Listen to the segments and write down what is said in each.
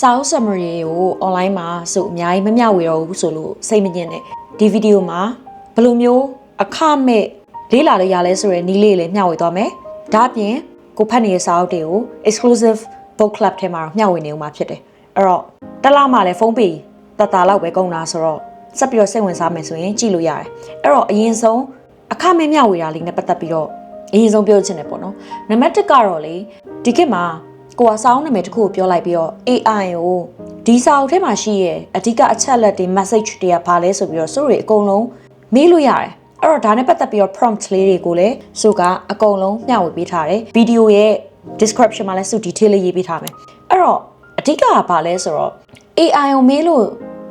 စာအုပ် summary ကို online မှာဆိုအများကြီးမမျှဝေတော့ဘူးဆိုလို့စိတ်မညစ်နဲ့ဒီဗီဒီယိုမှာဘယ်လိုမျိုးအခမဲ့လေးလာလို့ရလဲဆိုရယ်နီးလေးလေးမျှဝေသွားမယ်ဒါအပြင်ကိုဖတ်နေတဲ့စာအုပ်တွေကို exclusive book club ထဲမှာမျှဝေနေဦးမှာဖြစ်တယ်အဲ့တော့တစ်လမှလည်းဖုန်းပေတတလောက်ပဲကုန်တာဆိုတော့ဆက်ပြီးတော့စိတ်ဝင်စားမယ်ဆိုရင်ကြည့်လို့ရတယ်အဲ့တော့အရင်ဆုံးအခမဲ့မျှဝေတာလေးနဲ့ပတ်သက်ပြီးတော့အရင်ဆုံးပြောချင်တယ်ပေါ့နော်နံပါတ်1ကတော့လေဒီခေတ်မှာ ကိုကစောင်းနာမည်တစ်ခုကိုပြောလိုက်ပြီးတော့ AI ကိုဒီစာအုပ်ထဲမှာရှိရဲ့အဓိကအချက်လက်တွေ message တွေကဘာလဲဆိုပြီးတော့စုတွေအကုန်လုံးမေးလို့ရတယ်အဲ့တော့ဒါနဲ့ပတ်သက်ပြီးတော့ prompt လေးတွေကိုလည်းစုကအကုန်လုံးမျှဝေပေးထားတယ်ဗီဒီယိုရဲ့ description မှာလည်းစု detail လေးရေးပေးထားမယ်အဲ့တော့အဓိကကဘာလဲဆိုတော့ AI ကိုမေးလို့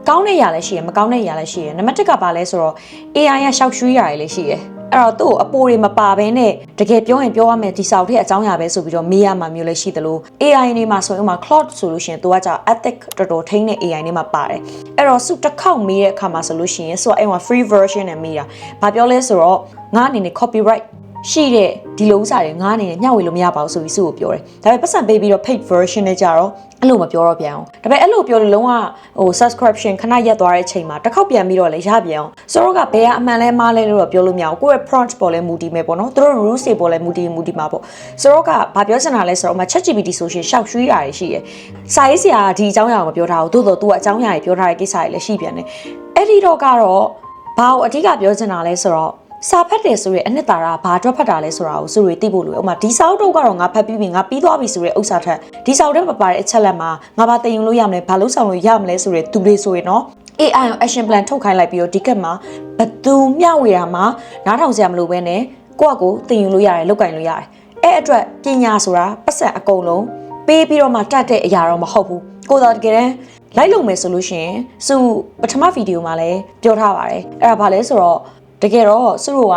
ကောင်းတဲ့ຢာလည်းရှိရယ်မကောင်းတဲ့ຢာလည်းရှိရယ်နံပါတ်1ကဘာလဲဆိုတော့ AI ကရှောက်ရွှေ့ຢာတွေလည်းရှိရယ် အဲ့တော့သူ့ကိုအပိုတွေမပါဘဲနဲ့တကယ်ပြောရင်ပြောရမယ်ဒီစာအုပ်ထဲအကြောင်းအရာပဲဆိုပြီးတော့မေးရမှာမျိုးလည်းရှိသလို AI နေမှာဆိုရင်ဥပမာ Claude ဆိုလို့ရှိရင်သူကကြာ ethic တော်တော်ထိန်းတဲ့ AI နေမှာပါတယ်အဲ့တော့စုတစ်ခေါက်မေးတဲ့အခါမှာဆိုလို့ရှိရင်ဆိုတော့အဲ့မှာ free version နဲ့မေးတာဘာပြောလဲဆိုတော့ငါအနေနဲ့ copyright ရှိတဲ့ဒီလိုဥစားတွေငါအနေနဲ့မျှဝေလို့မရပါဘူးဆိုပြီးစုကိုပြောတယ်။ဒါပေမဲ့ပတ်စံပေးပြီးတော့ paid version နဲ့ကြတော့အဲ့လိုမပြောတော့ပြန်အောင်။ဒါပေမဲ့အဲ့လိုပြောလို့လုံးဝဟို subscription ခဏရက်သွားတဲ့အချိန်မှာတစ်ခေါက်ပြန်ပြီးတော့လည်းရပြန်အောင်။ဆိုတော့ကဘယ်ကအမှန်လဲမှားလဲလို့တော့ပြောလို့မရဘူး။ကိုယ့်ရဲ့ prompt ပေါ်လဲမူတည်မယ်ပေါ့နော်။သူတို့ rules တွေပေါ်လဲမူတည်မူတည်မှာပေါ့။ဆိုတော့ကဘာပြောချင်တာလဲဆိုတော့ဥမာ ChatGPT ဆိုရှင်ရှောက်ရွှေးတာတွေရှိတယ်။စာရေးဆရာကဒီအကြောင်းအရာကိုမပြောထားဘူး။သို့တော့ तू ကအကြောင်းအရာတွေပြောထားတဲ့ကိစ္စတွေလည်းရှိပြန်တယ်။အဲ့ဒီတော့ကတော့ဘာကိုအဓိကပြောချင်တာလဲဆိုတော့ စာဖတ်တယ်ဆိုရဲအနှစ်သာရဘာအတွက်ဖတ်တာလဲဆိုတာကိုစုတွေသိဖို့လိုတယ်။ဥပမာဒီစာအုပ်တော့ကတော့ငါဖတ်ပြီးပြီငါပြီးသွားပြီဆိုရဲဥစ္စာထက်ဒီစာအုပ်ထဲမှာပါတဲ့အချက်လက်မှာငါဘာတင်ယူလို့ရမလဲဘာလို့ဆောင်လို့ရမလဲဆိုရဲသူတွေဆိုရင်တော့ AI ကို action plan ထုတ်ခိုင်းလိုက်ပြီးတော့ဒီကက်မှာဘသူမျှဝေတာမှာနားထောင်စရာမလိုဘဲနဲ့ကိုယ့်အကိုတင်ယူလို့ရတယ်လောက်ကင်လို့ရတယ်။အဲ့အတွက်ပညာဆိုတာပတ်စံအကုန်လုံးပေးပြီးတော့မှတတ်တဲ့အရာတော့မဟုတ်ဘူး။ကိုယ်တော်တကယ်တမ်းလိုက်လုံမယ်ဆိုလို့ရှိရင်စုပထမဗီဒီယိုမှာလည်းပြောထားပါတယ်။အဲ့ဒါဘာလဲဆိုတော့ တကယ်တော့စုတို့က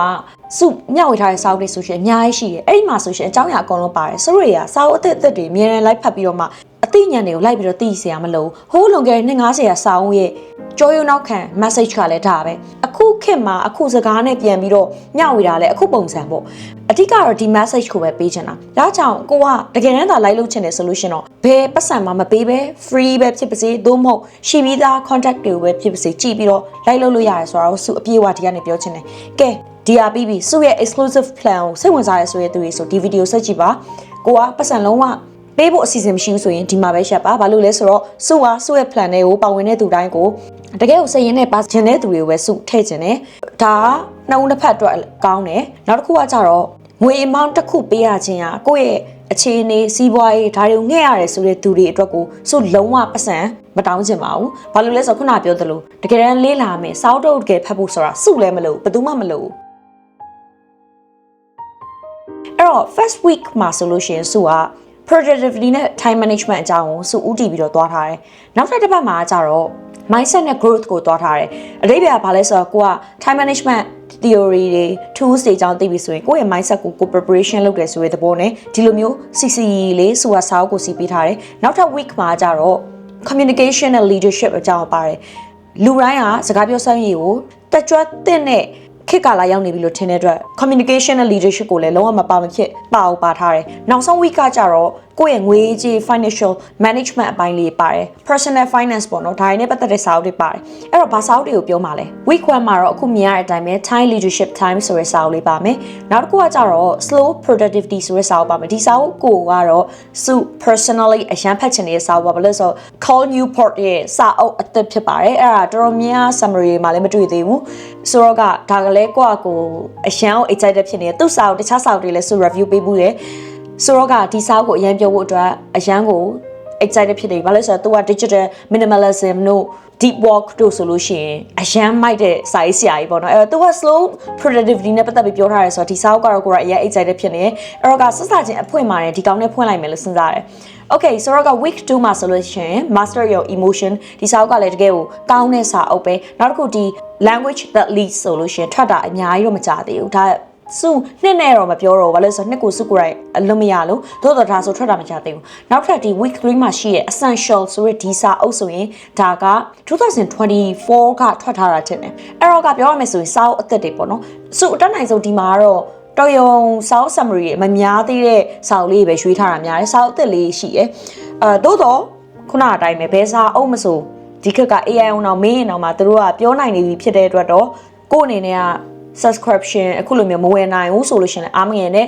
စုမျှဝေထားတဲ့စာအုပ်တွေဆိုရှင်အများကြီးရှိတယ်အဲ့ဒီမှာဆိုရှင်အကြောင်းအရာအကုန်လုံးပါတယ်စုတို့တွေကစာအုပ်အသစ်အသစ်တွေအများနဲ့လိုက်ဖတ်ပြီးတော့မှအသိဉာဏ်တွေကိုလိုက်ပြီးတော့သိစရာမလိုဟိုးလွန်ခဲ့တဲ့250ရာစာအုပ်ရဲ့ကြောရုံနောက်ခံ message ကလည်းဒါပဲ အခုခေတ်မှာအခုစကားနဲ့ပြန်ပြီးတော့မျှဝေတာလည်းအခုပုံစံပေါ့အဓိကတော့ဒီ message ကိုပဲပေးချင်တာဒါကြောင့်ကိုကတကယ်တမ်းသာလိုက်လို့ချင်တဲ့ solution တော့ဘယ်ပတ်စံမှမပေးပဲ free ပဲဖြစ်ပါစေသို့မဟုတ်ရှိပြီးသား contact တွေကိုပဲဖြစ်ပါစေကြည့်ပြီးတော့လိုက်လို့လို့ရတယ်ဆိုတော့စုအပြေအဝဒီကနေပြောချင်တယ်ကဲဒီဟာပြီးပြီစုရဲ့ exclusive plan ကိုစိတ်ဝင်စားရဆိုတဲ့သူတွေဆိုဒီဗီဒီယိုဆက်ကြည့်ပါကိုကပတ်စံလုံးဝ ပေးဖို့အစီအစဉ်မရှိဘူးဆိုရင်ဒီမှာပဲရှက်ပါဘာလို့လဲဆိုတော့စုဟာစုရဲ့ plan တွေကိုပါဝင်တဲ့သူတိုင်းကိုတကယ်ကိုစိတ်ရင်းနဲ့ပါချင်တဲ့သူတွေကိုပဲစုထည့်ချင်တယ်ဒါကနှုံတစ်ဖက်အတွက်ကောင်းတယ်နောက်တစ်ခုကကြတော့ငွေအမောင်းတစ်ခုပေးရခြင်းဟာကိုယ့်ရဲ့အခြေအနေစီးပွားရေးဒါတွေကိုငှဲ့ရတယ်ဆိုတဲ့သူတွေအတွက်ကိုစုလုံးဝပတ်စံမတောင်းချင်ပါဘူး။ဘာလို့လဲဆိုတော့ခုနပြောသလိုတကယ်တမ်းလေးလာမယ်စောက်တုတ်တကယ်ဖတ်ဖို့ဆိုတာစုလည်းမလို့ဘယ်သူမှမလို့အဲ့တော့ first week မှာဆိုလို့ရှိရင်စုက productivity နဲ့ time management အကြောင်းကိုစုဦးတည်ပြီးတော့သွားထားတယ်။နောက်ထပ်တစ်ပတ်မှာကျတော့ mindset နဲ့ growth ကိုသွားထားတယ်။အဓိပ္ပာယ်ကဘာလဲဆိုတော့ကိုက time management theory တွေ tools တွေအကြောင်းသိပြီဆိုရင်ကိုယ့်ရဲ့ mindset ကိုကို preparation လုပ်တယ်ဆိုတဲ့သဘောနဲ့ဒီလိုမျိုး CCE လေးဆိုတာစာအုပ်ကိုစီးပေးထားတယ်။နောက်ထပ် week မှာကျတော့ communication နဲ့ leadership အကြောင်းပါတယ်။လူတိုင်းကစကားပြောစမ်းရည်ကိုတက်ကြွတဲ့နဲ့ ခေတ်ကာလရောက်နေပြီလို့ထင်တဲ့အတွက် communication နဲ့ leadership ကိုလည်းလုံးဝမပါမဖြစ်ပါအောင်ပါထားတယ်။နောက်ဆုံး week ကကြတော့ ကိုယ့်ရဲ့ငွေကြေး financial management အပိုင်းလေးပါတယ် personal finance ပေါ့နော်ဒါတွေနဲ့ပတ်သက်တဲ့စာအုပ်တွေပါတယ်။အဲ့တော့ဘာစာအုပ်တွေကိုပြောမှာလဲ week 1မှာတော့အခုမြင်ရတဲ့အတိုင်းပဲ time leadership time ဆိုတဲ့စာအုပ်လေးပါမယ်။နောက်တစ်ခုကကြတော့ slow productivity ဆိုတဲ့စာအုပ်ပါမယ်။ဒီစာအုပ်ကိုကတော့စု personally အရန်ဖတ်ချင်တဲ့စာအုပ်ပါဘာလို့လဲဆိုတော့ call newport ရဲ့စာအုပ်အသစ်ဖြစ်ပါတယ်။အဲ့ဒါတော်တော်များ summary မှာလည်းမတွေ့သေးဘူး။ဆိုတော့ကဒါကလည်းကိုယ့်အကိုအရန်ကို excited ဖြစ်နေတယ်။သူ့စာအုပ်တခြားစာအုပ်တွေလည်းစု review ပေးဘူးတယ်။ ဆိုတော့ကဒီစာအုပ်ကိုအရင်ပြောဖို့အတွက်အရန်ကို excited ဖြစ်နေပြီ။ဘာလို့လဲဆိုတော့သူက digital minimalism တို့ deep work တို့ဆိုလို့ရှိရင်အရန်မိုက်တဲ့စာရေးဆရာကြီးပေါ့နော်အဲ့တော့သူက slow productivity နဲ့ပတ်သက်ပြီးပြောထားရဲဆိုတော့ဒီစာအုပ်ကတော့ကိုယ်ကအရန် excited ဖြစ်နေတယ်အဲ့တော့ကဆက်စားခြင်းအဖွင့်မှာတယ်ဒီကောင်းနဲ့ဖွင့်လိုက်မယ်လို့စဉ်းစားတယ် Okay ဆိုတော့က week 2မှာဆိုလို့ရှိရင် master your emotion ဒီစာအုပ်ကလည်းတကယ်ကိုကောင်းတဲ့စာအုပ်ပဲနောက်တစ်ခုဒီ language that leads ဆိုလို့ရှိရင်ထွက်တာအများကြီးတော့မကြသေးဘူးဒါ စုနှစ်နဲ့တော့မပြောတော့ဘူးဘာလို့လဲဆိုတော့နှစ်ကိုစုကိုယ်တိုင်အလွတ်မရလို့သို့တော်ဒါဆိုထွက်တာမကြသေးဘူးနောက်ထပ်ဒီ week 3မှာရှိရဲ့ essential ဆိုတဲ့ဒီစာအုပ်ဆိုရင်ဒါက2024ကထွက်ထားတာတင်တယ်အဲ့တော့ကပြောရမယ်ဆိုရင်စာအုပ်အသက်တွေပေါ့နော်စုအတက်နိုင်ဆုံးဒီမှာကတော့တော်ယုံစာအုပ် summary မများသေးတဲ့စာအုပ်လေးပဲရွှေ့ထားတာများတယ်စာအုပ်အသက်လေးရှိရဲ့အဲသို့တော့ခုနအတိုင်းပဲဘယ်စာအုပ်မဆိုဒီခက်က AI အောင်တော့မေးရင်တော့မှသူတို့ကပြောနိုင်နေပြီဖြစ်တဲ့အတွက်တော့ကိုယ့်အနေနဲ့က subscription အခုလိုမျိုးမဝယ်နိုင်ဘူးဆိုလို့ရှရင်လည်းအားမငယ်နဲ့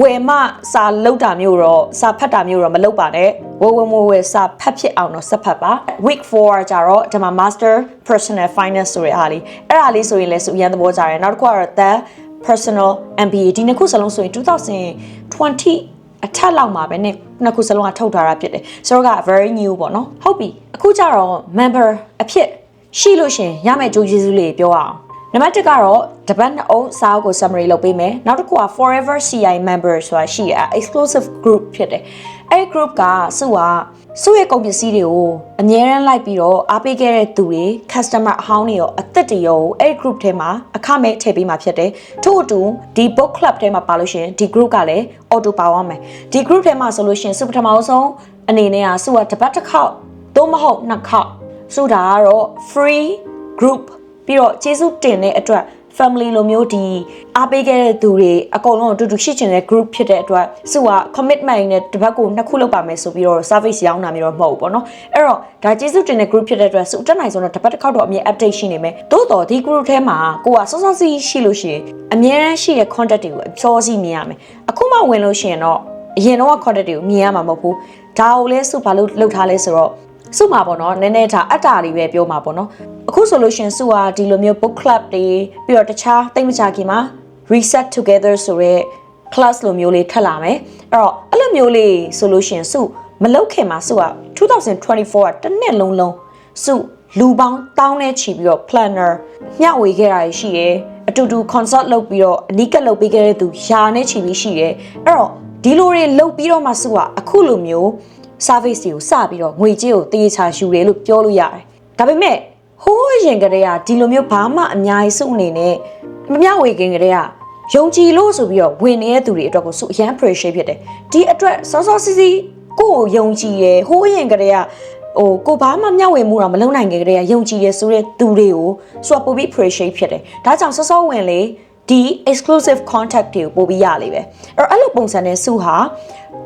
ဝယ်မှစာလောက်တာမျိုးတော့စာဖတ်တာမျိုးတော့မလုပ်ပါနဲ့ဝယ်ဝယ်ဝယ်ဝယ်စာဖတ်ဖြစ်အောင်တော့စက်ဖတ်ပါ week 4ကြတော့ဒီမှာ master personal finance ဆိုတဲ့အားလေးအဲ့ဒါလေးဆိုရင်လည်းစုအရန်သဘောကျတယ်နောက်တစ်ခုကတော့ the personal MBA ဒီနှစ်ခုစလုံးဆိုရင်2020အထက်လောက်မှာပဲနဲ့နှစ်ခုစလုံးကထုတ်ထားတာဖြစ်တယ်ဆိုတော့က very new ပေါ့နော်ဟုတ်ပြီအခုကျတော့ member အဖြစ်ရှိလို့ရှရင်ရမယ့်ကြိုးကျေးဇူးလေးပြောအောင် နံပါတ်1ကတော့တပတ်နှစ်အုပ်စာအုပ်ကို summary လုပ်ပေးမယ်နောက်တစ်ခုက forever CI member ဆိုတာရှိရ exclusive group ဖြစ်တယ်အဲ့ group ကစုကစုရဲ့ကုန်ပစ္စည်းတွေကိုအမြဲတမ်းလိုက်ပြီးတော့အားပေးခဲ့တဲ့သူတွေ customer အဟောင်းတွေရောအသက်တွေရောအဲ့ group ထဲမှာအခမဲ့ထည့်ပေးမှာဖြစ်တယ်ထို့အတူဒီ book club ထဲမှာပါလို့ရှရင်ဒီ group ကလည်း auto ပါသွားမယ်ဒီ group ထဲမှာဆိုလို့ရှရင်စုပထမဆုံးအနေနဲ့ကစုကတစ်ပတ်တစ်ခေါက်သို့မဟုတ်နှစ်ခေါက်စုတာကတော့ free group ပြီးတော့ကျေးဇူးတင်တဲ့အတွက် family လိုမျိုးဒီအားပေးခဲ့တဲ့သူတွေအကုန်လုံးအတူတူရှိချင်တဲ့ group ဖြစ်တဲ့အတွက်စုက commitment နဲ့တစ်ပတ်ကိုနှစ်ခုလုပ်ပါမယ်ဆိုပြီးတော့ service ရောင်းတာမျိုးတော့မဟုတ်ဘူးပေါ့နော်အဲ့တော့ဒါကျေးဇူးတင်တဲ့ group ဖြစ်တဲ့အတွက်စုတက်နိုင်ဆုံးတော့တစ်ပတ်တစ်ခေါက်တော့အမြဲ update ရှိနေမယ်သို့တော့ဒီ group ထဲမှာကိုကစောစောစီးရှိလို့ရှိရင်အမြဲတမ်းရှိတဲ့ contact တွေကိုအစောစီးမြင်ရမယ်အခုမှဝင်လို့ရှိရင်တော့အရင်တော့ contact တွေကိုမြင်ရမှာမဟုတ်ဘူးဒါကိုလည်းစုဘာလို့လုပ်ထားလဲဆိုတော့စုမှာပေါ့နော်နည်းနည်းဒါအတ္တာလေးပဲပြောမှာပေါ့နော် အခုဆိုလို့ရှရင်စုဟာဒီလိုမျိုး book club တွေပြီးတော့တခြားတိတ်မကြခင်မှာ reset together ဆိုရဲ class လိုမျိုးလေးထပ်လာမယ်အဲ့တော့အဲ့လိုမျိုးလေးဆိုလို့ရှရင်စုမလောက်ခင်မှာစုက2024ကတစ်နှစ်လုံးလုံးစုလူပေါင်းတောင်းနဲ့ချီပြီးတော့ planner မျှဝေခဲ့တာရှိရဲအတူတူ concert လုပ်ပြီးတော့အနီးကပ်လုပ်ပေးခဲ့တဲ့သူယာနဲ့ချီပြီးရှိရဲအဲ့တော့ဒီလိုတွေလုပ်ပြီးတော့မှစုကအခုလိုမျိုး service တွေကိုစပြီးတော့ငွေကြေးကိုတေးချာယူတယ်လို့ပြောလို့ရတယ်။ဒါပေမဲ့ ဟိုးရင်ကလေးကဒီလိုမျိုးဘာမှအများကြီးစုအနေနဲ့မမျှဝေခင်ကလေးကယုံကြည်လို့ဆိုပြီးတော့ဝင်နေတဲ့သူတွေအတွက်ကိုစုအရန် appreciate ဖြစ်တယ်။ဒီအတွက်စောစောစီးစီးကိုယ့်ကိုယုံကြည်တယ်ဟိုးရင်ကလေးကဟိုကိုဘာမှမျှဝေမှုတော့မလုပ်နိုင်ခင်ကလေးကယုံကြည်တယ်ဆိုတဲ့သူတွေကိုစွာပို့ပြီး appreciate ဖြစ်တယ်။ဒါကြောင့်စောစောဝင်လေ ဒီ exclusive contact တွေကိုပို့ပြီးရလိမ့်ပဲ။အဲ့တော့အဲ့လိုပုံစံနဲ့စုဟာ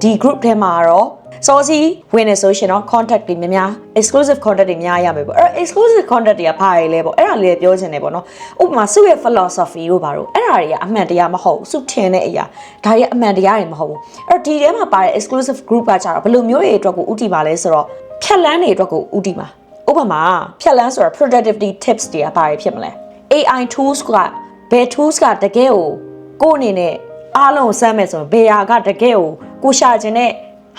ဒီ group ထဲမှာတော့စောစီဝင်နေဆိုရှင်တော့ contact တွေများများ exclusive contact တွေများရမယ်ပေါ့အဲ့ exclusive contact တွေကဘာတွေလဲပေါ့အဲ့ဒါလေးပြောချင်တယ်ပေါ့နော်ဥပမာစုရဲ့ philosophy တို့ဘာလို့အဲ့ဒါတွေကအမှန်တရားမဟုတ်စုထင်တဲ့အရာဒါတွေအမှန်တရားတွေမဟုတ်ဘူးအဲ့တော့ဒီထဲမှာပါတဲ့ exclusive group ကကြတော့ဘယ်လိုမျိုးတွေအတွက်ကိုဥတီပါလဲဆိုတော့ဖြတ်လန်းတွေအတွက်ကိုဥတီပါဥပမာဖြတ်လန်းဆိုတော့ productivity tips တွေကဘာတွေဖြစ်မလဲ AI tools က ဘယ် tools ကတကယ်ကိုကိုယ့်အနေနဲ့အားလုံးစမ်းမယ်ဆိုရင်ဘယ်ဟာကတကယ်ကိုကိုရှာခြင်းနဲ့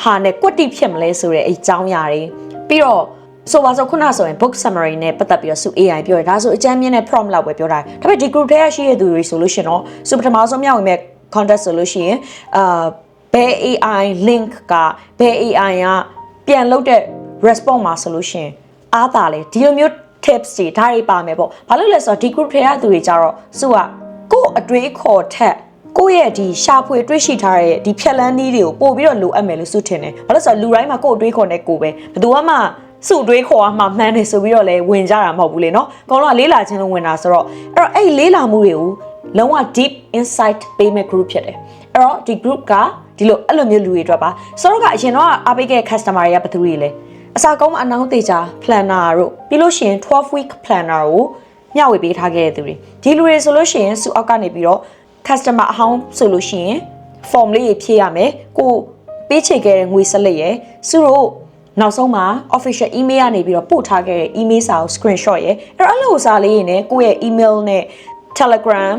ဟာနဲ့ကွက်တိဖြစ်မလဲဆိုတဲ့အကြောင်းအရာတွေပြီးတော့ဆိုပါဆိုခုနဆိုရင် book summary နဲ့ပတ်သက်ပြီးတော့စု AI ပြောရဒါဆိုအကြမ်းမြင့်တဲ့ prompt လောက်ပဲပြောတာဒါပေမဲ့ဒီ group ထဲကရှိတဲ့သူတွေဆိုလို့ရှင်တော့စုပထမဆုံးမြောက်ဝင်မဲ့ context ဆိုလို့ရှိရင်အာဘယ် AI link ကဘယ် AI ကပြန်လုပ်တဲ့ response မှာဆိုလို့ရှင်အားသာလေဒီလိုမျိုး tips တွေဒါတွေပါမယ်ပေါ့ဘာလို့လဲဆိုတော့ဒီ group ထဲကသူတွေကြတော့စုကကို့အတွေးခေါ်ထက်ကိုယ့်ရဲ့ဒီရှာဖွေတွေ့ရှိထားတဲ့ဒီဖြက်လန်းနည်းတွေကိုပို့ပြီးတော့လိုအပ်မယ်လို့စုထင်တယ်။ဘာလို့ဆိုတော့လူတိုင်းမှာကိုယ့်အတွေးခေါ်နဲ့ကိုယ်ပဲဘယ်သူမှစုတွေးခေါ်မှမှန်းတယ်ဆိုပြီးတော့လည်းဝင်ကြတာမဟုတ်ဘူးလေနော်။အကောင်လုံးကလေးလာခြင်းလို့ဝင်တာဆိုတော့အဲ့တော့အဲ့ဒီလေးလာမှုတွေကိုလုံးဝ deep insight ပေးမဲ့ group ဖြစ်တယ်။အဲ့တော့ဒီ group ကဒီလိုအဲ့လိုမျိုးလူတွေအတွက်ပါ။ဆိုတော့ကအရင်တော့အားပေးခဲ့ customer တွေကဘယ်သူတွေလဲ။ အစာကောင်းအနောင်းသေးချာ planner တို့ပြီးလို့ရှိရင်12 week planner ကိုမျှဝေပေးထားခဲ့တဲ့သူတွေဒီလူတွေဆိုလို့ရှိရင်စုအောက်ကနေပြီးတော့ customer အဟောင်းဆိုလို့ရှိရင် form လေးဖြည့်ရမယ်ကိုပေးချေခဲ့တဲ့ငွေစလက်ရယ်စုတို့နောက်ဆုံးမှာ official email ကနေပြီးတော့ပို့ထားခဲ့တဲ့ email စာကို screenshot ရယ်အဲ့တော့အဲ့လိုစာလေးရင်းနဲ့ကိုယ့်ရဲ့ email နဲ့ telegram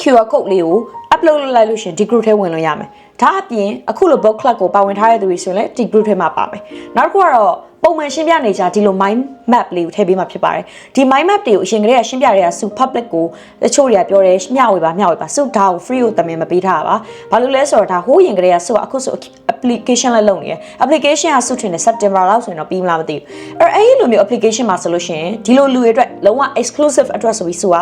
QR code လေးကို upload လုပ်လိုက်လို့ရှရင်ဒီ group ထဲဝင်လို့ရမယ်ဒါအပြင်အခုလို book club ကိုပါဝင်ထားတဲ့သူတွေဆိုရင်လည်းဒီ group ထဲမှာပါမယ်နောက်တစ်ခုကတော့ ပုံမှန်ရှင်းပြနေကြဒီလို mind map လေးကိုထည့်ပေးမှဖြစ်ပါတယ်ဒီ mind map တွေကိုအရင်ကတည်းကရှင်းပြရတာစု public ကိုတချို့တွေကပြောတယ်မျှဝေပါမျှဝေပါစုဒါကို free ကိုတမင်မပေးထားပါဘာလို့လဲဆိုတော့ဒါဟိုးရင်ကတည်းကစုအခုဆို application လည်းလုပ်နေတယ် application ကစုထင်တယ် September လောက်ဆိုရင်တော့ပြီးမလားမသိဘူးအဲ့အဲ့ဒီလိုမျိုး application မှာဆိုလို့ရှိရင်ဒီလိုလူတွေအတွက်လုံးဝ exclusive address ဆိုပြီးစုက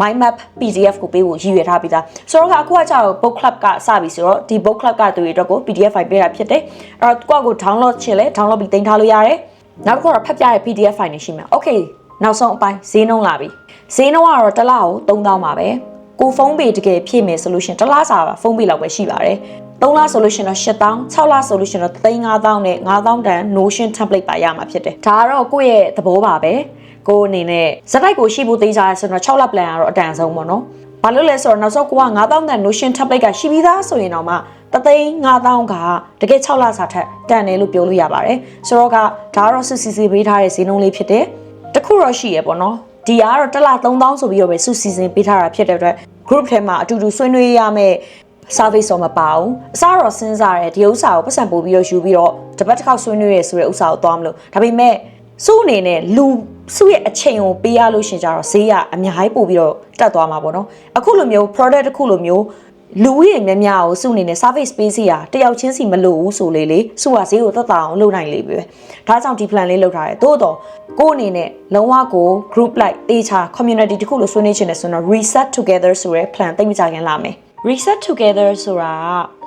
mind map PDF ကိုပေးဖို့ရည်ရွယ်ထားပြီးသားဆိုတော့ကအခုကကြာတော့ book club ကစပြီဆိုတော့ဒီ book club ကသူတွေအတွက်ကို PDF file ပေးတာဖြစ်တယ်အဲ့တော့ကိုယ့်ကို download ချင်လဲ download ပြီးတင်ထားလို့ရတယ် နောက်တစ်ခုတော့ဖတ်ပြတဲ့ PDF file နေရှိမယ်။ Okay နောက်ဆုံးအပိုင်းဈေးနှုန်းလာပြီ။ဈေးနှုန်းကတော့တစ်လကို3000ပါပဲ။ကိုဖုန်းပေတကယ်ဖြည့်မယ်ဆိုလို့ရှင်တစ်လစာပါဖုန်းပေလောက်ပဲရှိပါတယ်။3လဆိုလို့ရှရင်တော့8000 6လဆိုလို့ရှရင်တော့3500နဲ့9000တန် Notion template ပါရမှာဖြစ်တယ်ဒါကတော့ကိုယ့်ရဲ့သဘောပါပဲကိုယ်အနေနဲ့ဇက်တိုက်ကိုရှိဖို့သေးကြရဆိုတော့6လ plan ကတော့အတန်ဆုံးပေါ့နော်ဘာလို့လဲဆိုတော့နောက်ဆုံးကိုက9000တန် Notion template ကရှိပြီးသားဆိုရင်တော့မှ တသိန်း9000ကတကယ်6လစာထက်တန်တယ်လို့ပြောလို့ရပါတယ်ဆိုတော့ကဒါကတော့စစ်စီစီပေးထားတဲ့ဈေးနှုန်းလေးဖြစ်တယ်တခုတော့ရှိရပေါ့နော်ဒီကတော့တစ်လ3000ဆိုပြီးတော့ပဲစုစီစဉ်ပေးထားတာဖြစ်တဲ့အတွက် group ထဲမှာအတူတူဆွေးနွေးရမယ့် service တော့မပါဘူးအစားတော့စဉ်းစားရဲဒီဥစ္စာကိုပတ်စံပို့ပြီးတော့ယူပြီးတော့တပတ်တစ်ခေါက်ဆွေးနွေးရဲဆိုတဲ့ဥစ္စာကိုသွားမလို့ဒါပေမဲ့စုအနေနဲ့လူစုရဲ့အချိန်ကိုပေးရလို့ရှင်ကြတော့ဈေးကအများကြီးပို့ပြီးတော့တက်သွားမှာပေါ့နော်အခုလိုမျိုး product တစ်ခုလိုမျိုး လူဦးရေများများကိုစုအနေနဲ့ service ပေးစီရတယောက်ချင်းစီမလို့ဘူးဆိုလေလေစုကဈေးကိုသက်သာအောင်လုပ်နိုင်လေပဲဒါကြောင့်ဒီ plan လေးလုပ်ထားတယ်သို့တော့ကိုယ့်အနေနဲ့လုံးဝကို group like တေချာ community တစ်ခုလိုဆွေးနွေးချင်တယ်ဆိုတော့ reset together ဆိုတဲ့ plan သိမကြခင်လာမယ် reset together ဆိုတာ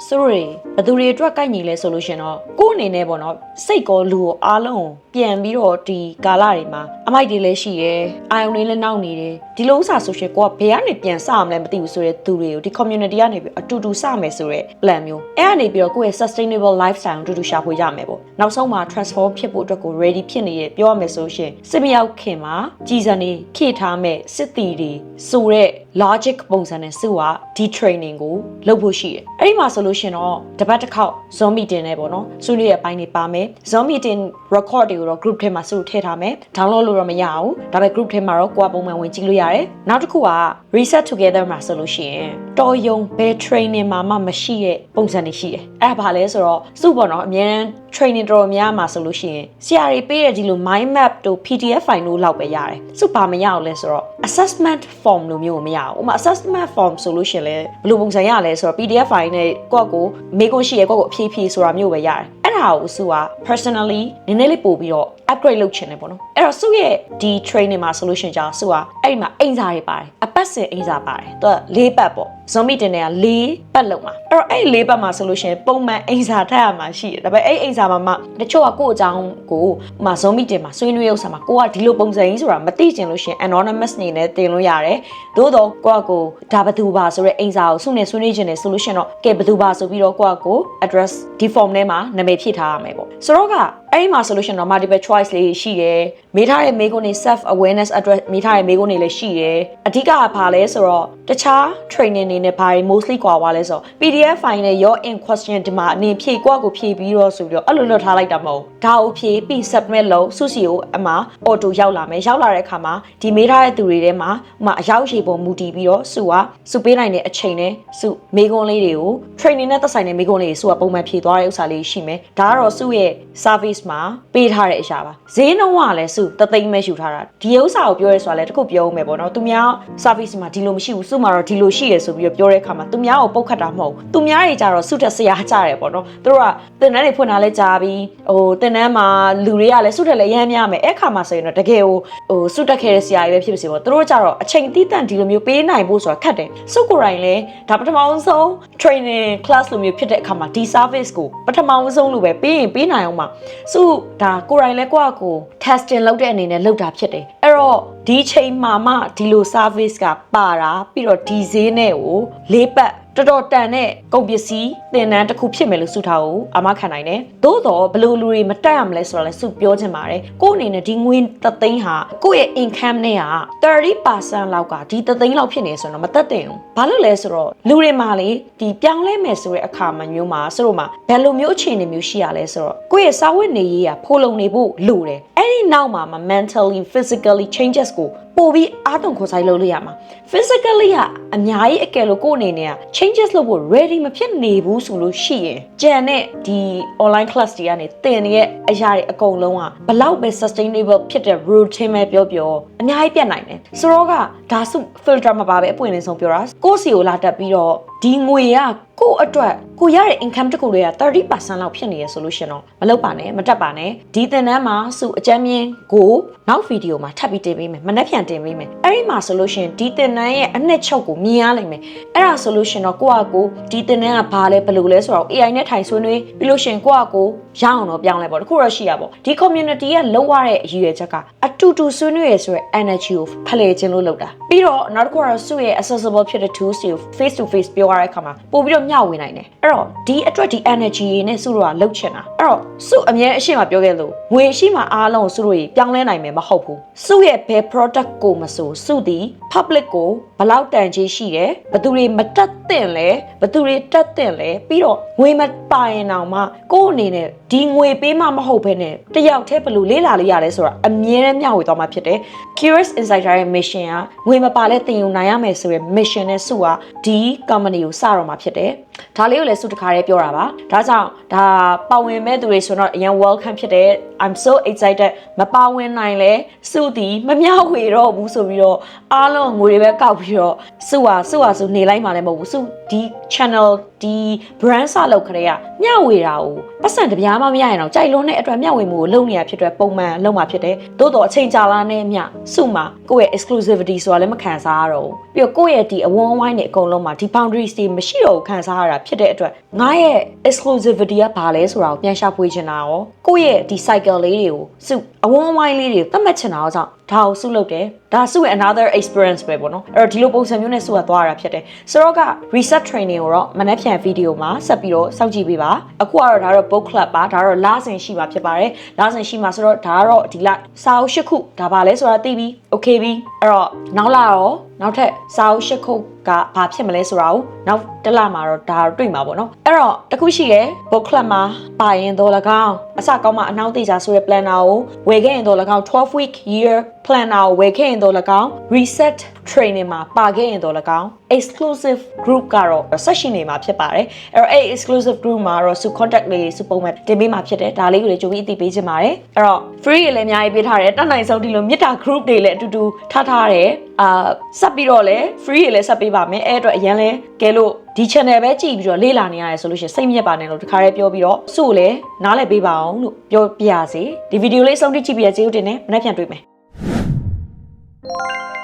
ကသူတို့တွေဘယ်သူတွေအတွက်ကိုက်ညီလဲဆိုလို့ရှင်တော့ကိုယ့်အနေနဲ့ပေါ့နော်စိတ်ကောလူကိုအားလုံးကိုပြန်ပြီးတော့ဒီကာလတွေမှာအမိုက်တွေလည်းရှိရဲအာယုန်တွေလည်းနောက်နေတယ်ဒီလိုဥစားဆိုရှင်ကိုကဘယ်ကနေပြန်စအောင်လဲမသိဘူးဆိုတဲ့သူတွေကိုဒီ community ကနေပြီးအတူတူစမယ်ဆိုတဲ့ plan မျိုးအဲ့ကနေပြီးတော့ကိုယ့်ရဲ့ sustainable lifestyle ကိုအတူတူရှာဖွေကြမယ်ပေါ့နောက်ဆုံးမှာ transform ဖြစ်ဖို့အတွက်ကို ready ဖြစ်နေရပြောရမယ်ဆိုရှင်စစ်မရောက်ခင်မှာကြည်စံနေခေထားမဲ့စစ်တီတွေဆိုတဲ့ logic ပုံစံနဲ့စုကဒီ training ကိုလုပ်ဖို့ရှိတယ်အဲ့ဒီမှာဆိုလို့ရှင်တော့တပတ်တစ်ခေါက် zoom meeting နဲ့ပေါ့နော်ဆွေးနွေးရဲ့အပိုင်းတွေပါမယ် zoom meeting record တွေကိုတော့ group ထဲမှာစုထည့်ထားမယ် download လို့တော့မရဘူးဒါပေမဲ့ group ထဲမှာတော့ကိုယ်ကပုံမှန်ဝင်ကြည့်လို့ရတယ်နောက်တစ်ခုက reset together မှာဆိုလို့ရှိရင်တော်ယုံဘယ် training မှာမှမရှိတဲ့ပုံစံတွေရှိတယ်အဲ့ဒါဘာလဲဆိုတော့စုပေါ့နော်အများ training တော်တော်များမှာဆိုလို့ရှိရင်ဆရာတွေပေးတဲ့ဒီလို mind map တို့ PDF file တို့လောက်ပဲရတယ်စုဘာမရအောင်လဲဆိုတော့ assessment form လိုမျိုးကိုမရအောင်ဥပမာ assessment form ဆိုလို့ရှိရင်လည်းဘယ်လိုပုံစံရလဲဆိုတော့ PDF file နဲ့ကိုယ့်ကိုမေးခွန်းရှိရဲကိုယ့်ကိုအဖြေဖြေဆိုတာမျိုးပဲရတယ်အဲ့ဒါကိုစုက personally နည်းနည်းလေးပို့ပြီးတော့ upgrade လုပ်ချင်တယ်ပေါ့နော်အဲ့တော့စုရဲ့ဒီ training မှာ solution ကြောင့်စုကအဲ့ဒီမှာအိမ်စာတွေပါတယ်အပတ်စဉ်အိမ်စာပါတယ်သူက၄ပတ်ပေါ့ zombie တင်တွေက၄ပတ်လုံးမှာအဲ့တော့အဲ့၄ပတ်မှာ solution ပုံမှန်အိမ်စာထပ်ရမှာရှိတယ်ဒါပေမဲ့အဲ့အိမ်စာမှာမှတချို့ကကိုယ့်အကြောင်းကိုဟိုမှာ zombie တင်မှာဆွေးနွေးဥစ္စာမှာကိုကဒီလိုပုံစံကြီးဆိုတာမသိချင်လို့ရှင် anonymous နေနဲ့တင်လို့ရတယ်သို့တော့ကိုကကိုဒါဘသူပါဆိုရဲအိမ်စာကိုစုနေဆွေးနွေးခြင်းနဲ့ solution တော့ကဲဘသူပါဆိုပြီးတော့ကိုကကို address ဒီ form ထဲမှာနာမည်ဖြည့်ထားရမယ်ပေါ့ဆိုတော့က အဲ့ဒီမှာ solution တော့ multiple choice လေးရှိတယ်မေးထားတဲ့မေးခွန်းတွေ self awareness address မေးထားတဲ့မေးခွန်းတွေလည်းရှိတယ်အဓိကကဘာလဲဆိုတော့တခြား training တွေနဲ့ဘာတွေ mostly ကွာသွားလဲဆိုတော့ PDF file နဲ့ your in question ဒီမှာအနေဖြည့်ကိုယ့်ကိုဖြည့်ပြီးတော့ဆိုပြီးတော့အဲ့လိုလွတ်ထားလိုက်တာမဟုတ်ဒါကိုဖြည့်ပြီး submit လုပ်စုစီကိုအမှ auto ရောက်လာမယ်ရောက်လာတဲ့အခါမှာဒီမေးထားတဲ့သူတွေထဲမှာဥမာအရောက်ရှိပုံမူတည်ပြီးတော့စုကစုပေးနိုင်တဲ့အချိန်နဲ့စုမေးခွန်းလေးတွေကို training နဲ့သက်ဆိုင်တဲ့မေးခွန်းလေးတွေစုကပုံမှန်ဖြည့်သွားတဲ့ဥစ္စာလေးရှိမယ်ဒါကတော့စုရဲ့ service မှာပေးထားတဲ့အရာပါဈေးနှုန်းကလည်းစုတသိန်းပဲယူထားတာဒီဥစ္စာကိုပြောရဲဆိုတာလည်းတခုပြောဦးမယ်ပေါ့နော်သူများ service မှာဒီလိုမရှိဘူးစုမှာတော့ဒီလိုရှိရဆိုပြီးတော့ပြောတဲ့အခါမှာသူများကိုပုတ်ခတ်တာမဟုတ်ဘူးသူများတွေကြတော့စုတက်ဆရာကြတယ်ပေါ့နော်သူတို့ကတင်တန်းတွေဖွင့်ထားလဲကြားပြီးဟိုတင်တန်းမှာလူတွေကလည်းစုတက်လဲရမ်းများမယ်အဲ့ခါမှာဆိုရင်တော့တကယ်ဟိုဟိုစုတက်ခဲ့တဲ့ဆရာကြီးပဲဖြစ်ပါစေပေါ့သူတို့ကြတော့အချိန်တိတန့်ဒီလိုမျိုးပေးနိုင်ဖို့ဆိုတာခက်တယ်စုကိုယ်တိုင်လဲဒါပထမဆုံး training class လိုမျိုးဖြစ်တဲ့အခါမှာဒီ service ကိုပထမဆုံးလိုပဲပေးရင်ပေးနိုင်အောင်ပါစုဒါကိုယ်တိုင်လဲကိုယ့်အကို testing လုပ်တဲ့အနေနဲ့လုပ်တာဖြစ်တယ်အဲ့တော့ဒီချိန်မှာမှဒီလို service ကပါတာပြီးတော့ဒီဈေးနဲ့ကိုလေးပတ် တော်တော်တန်တဲ့ကုန်ပစ္စည်းသင်တန်းတစ်ခုဖြစ်မယ်လို့စုထားကိုအမခံနိုင်တယ်။သို့တော့ဘယ်လိုလူတွေမတက်ရမလဲဆိုတော့လဲစုပြောချင်ပါတယ်။ကို့အနေနဲ့ဒီငွေတသိန်းဟာကိုယ့်ရဲ့ income နဲ့က30%လောက်ကဒီတသိန်းလောက်ဖြစ်နေဆိုတော့မတက်တင်ဘူး။ဘာလို့လဲဆိုတော့လူတွေမှာလေဒီပြောင်းလဲမယ်ဆိုတဲ့အခါမှမျိုးမှာဆိုတော့မှဘယ်လိုမျိုးအခြေအနေမျိုးရှိရလဲဆိုတော့ကိုယ့်ရဲ့စာဝတ်နေရေးကဖိုးလုံနေဖို့လိုတယ်။အဲ့ဒီနောက်မှာမှ mentally physically changes ကိုပို့ပြီးအားတုံခေါ်ဆိုင်လုပ်လို့ရမှာ physically ကအများကြီးအကယ်လို့ကိုယ့်အနေနဲ့က changes လုပ်ဖို့ ready မဖြစ်နေဘူးဆိုလို့ရှိရင်ကြံတဲ့ဒီ online class တွေကနေသင်နေရဲ့အရာတွေအကုန်လုံးကဘလောက်ပဲ sustainable ဖြစ်တဲ့ routine ပဲပြောပြောအများကြီးပြတ်နိုင်တယ်ဆိုတော့ကဒါစု filter မှာပါပဲအပွင့်လင်းဆုံးပြောတာကိုယ့်စီကိုလာတက်ပြီးတော့ဒီငွေကကိုယ့်အတွက်ကိုရတဲ့ income တစ်ခုတွေက30%လောက်ဖြစ်နေရဆိုလို့ရှင်တော့မလုပ်ပါနဲ့မတက်ပါနဲ့ဒီသင်တန်းမှာစုအကြမ်းမြင်ကိုနောက်ဗီဒီယိုမှာထပ်ပြီးတင်ပေးမယ်မနှက်ဖြန်တင်ပေးမယ်အဲ့ဒီမှာဆိုလို့ရှင်ဒီသင်တန်းရဲ့အနှစ်ချုပ်ကိုမြင်ရလိမ့်မယ်အဲ့ဒါဆိုလို့ရှင်တော့ကိုယ့်အကိုဒီသင်တန်းကဘာလဲဘယ်လိုလဲဆိုတော့ AI နဲ့ထိုင်ဆွေးနွေးပြီးလို့ရှင်ကိုယ့်အကိုရအောင်တော့ပြောင်းလဲပေါ့တခုတော့ရှိရပေါ့ဒီ community ကလောက်ရတဲ့အရည်ရွယ်ချက်ကအတူတူဆွေးနွေးရဆိုတဲ့ energy ကိုဖလှယ်ခြင်းလို့လုပ်တာပြီးတော့နောက်တစ်ခုကတော့စုရဲ့ accessible ဖြစ်တဲ့ tools တွေကို face to face ပြောပြောရတဲ့အခါမှာပို့ပြီးတော့မျှဝေနိုင်တယ်အဲ့တော့ဒီအတွက်ဒီ energy နဲ့စုတို့ကလှုပ်ချင်တာအဲ့တော့စုအမြဲအရှိမပြောခဲ့လို့ငွေအရှိမအားလုံးကိုစုတို့ပြောင်းလဲနိုင်မယ်မဟုတ်ဘူးစုရဲ့ဘယ် product ကိုမဆိုစုဒီ public ကိုဘယ်လောက်တန်ကြီးရှိတယ်ဘယ်သူတွေမတက်သင့်လဲဘယ်သူတွေတက်သင့်လဲပြီးတော့ငွေမပါရင်တောင်မှကိုယ့်အနေနဲ့ဒီငွေပေးမှမဟုတ်ဘဲနဲ့တယောက်တည်းဘယ်လိုလေးလာလို့ရလဲဆိုတာအမြဲတမ်းမျှဝေသွားမှာဖြစ်တယ် Curious Insider ရဲ့ mission ကငွေမပါလဲတင်ယူနိုင်ရမယ်ဆိုရယ် mission နဲ့စုကဒီ company ကိုစတော့မှာဖြစ်တယ် ဒါလေးကိုလည်းစုတခါတည်းပြောတာပါဒါကြောင့်ဒါပါဝင်မဲ့သူတွေဆိုတော့အရင် welcome ဖြစ်တယ် I'm so excited မပါဝင်နိုင်လဲစုတီမမျှဝေတော့ဘူးဆိုပြီးတော့အားလုံးငွေတွေပဲကောက်ပြီးတော့စုဟာစုဟာစုနေလိုက်မှလည်းမဟုတ်ဘူးစုဒီ channel ဒီ brand စလုပ်ခရဲကမျှဝေတာကိုပတ်စံတပြားမှမရရင်တော့ကြိုက်လွန်းတဲ့အတွက်မျှဝေမှုကိုလုပ်နေရဖြစ်တဲ့ပုံမှန်လုပ်မှာဖြစ်တယ်သို့တော့အချိန်ကြာလာနဲ့မျှစုမှာကိုယ့်ရဲ့ exclusivity ဆိုတာလည်းမခံစားရတော့ဘူးပြီးတော့ကိုယ့်ရဲ့ဒီအဝန်းဝိုင်းတွေအကုန်လုံးမှာဒီ boundaries တွေမရှိတော့ဘူးခံစားရတာဖြစ်တဲ့အတွက်ငါရဲ့ exclusivity ကဘာလဲဆိုတာကိုပြန်ရှာဖွေချင်တာရောကိုယ့်ရဲ့ဒီ cycle လေးတွေကိုစုအဝန်းဝိုင်းလေးတွေကိုသတ်မှတ်ချင်တာရောကြောင့် ဒါကိုစုလုပ်တယ်ဒါစုရဲ့ another experience ပဲပေါ့နော်အဲ့တော့ဒီလိုပုံစံမျိုးနဲ့စုကသွားရတာဖြစ်တယ်ဆိုတော့က reset training ကိုတော့မနေ့ဖြန်ဗီဒီယိုမှာဆက်ပြီးတော့စောင့်ကြည့်ပေးပါအခုကတော့ဒါတော့ book club ပါဒါတော့လစဉ်ရှိမှာဖြစ်ပါတယ်လစဉ်ရှိမှာဆိုတော့ဒါကတော့ဒီလစာအုပ်၈ခုဒါပါလဲဆိုတာသိပြီ okay ပြီအဲ့တော့နောက်လာတော့နောက်ထပ်စာအုပ်၈ခုကဘာဖြစ်မလဲဆိုတာကိုနောက်တစ်လမှာတော့ဒါတွေ့မှာပေါ့နော်အဲ့တော့တခုရှိတယ် book club မှာပါရင်တော့၎င်းအစကောင်းမှအနောက်သေးချာဆိုတဲ့ planner ကိုဝယ်ခဲ့ရင်တော့၎င်း12 week year planner ကိုဝယ်ခဲ့ရင်တော့၎င်း reset training မှာပါခဲ့ရင်တော့၎င်း exclusive group ကတော့ဆက်ရှိနေမှာဖြစ်ပါတယ်အဲ့တော့အဲ့ exclusive group မှာတော့စု contact လေးစုပုံမှန်တင်ပေးမှာဖြစ်တယ်ဒါလေးကိုလည်းကြိုပြီးအသိပေးချင်ပါတယ်အဲ့တော့ free တွေလည်းအများကြီးပေးထားတယ်တက်နိုင်ဆုံးဒီလိုမြစ်တာ group တွေလည်းအတူတူထားထားတယ်အာဆက်ပြီးတော့လည်း free တွေလည်းဆက်ပေးပါမယ်အဲ့အတွက်အရင်လဲကဲလို့ဒီ channel ပဲကြည့်ပြီးတော့လေ့လာနေရတယ်ဆိုလို့ရှိရင်စိတ်မညစ်ပါနဲ့လို့တခါတည်းပြောပြီးတော့စုကိုလည်းနားလည်ပေးပါအောင်လို့ပြောပြရစီဒီဗီဒီယိုလေးအဆုံးထိကြည့်ပြီးရကျေးဇူးတင်နေမနေ့ပြန်တွေ့မယ် you